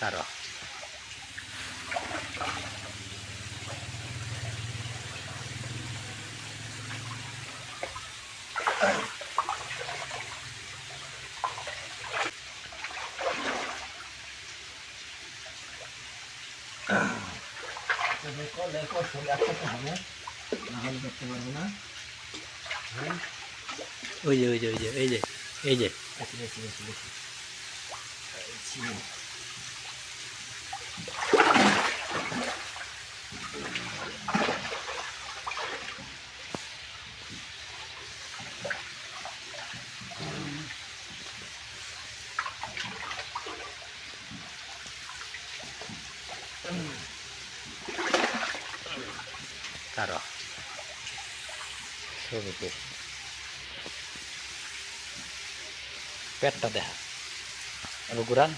Taro. দেখো দেখো সব একসাথে হবে নাহলে করতে পারব না ওই যে ওই যে ওই যে এই যে এই যে বেশি বেশি বেশি বেশি বেশি। Taro. ছবিতে পেটটা দেখা রঘুরান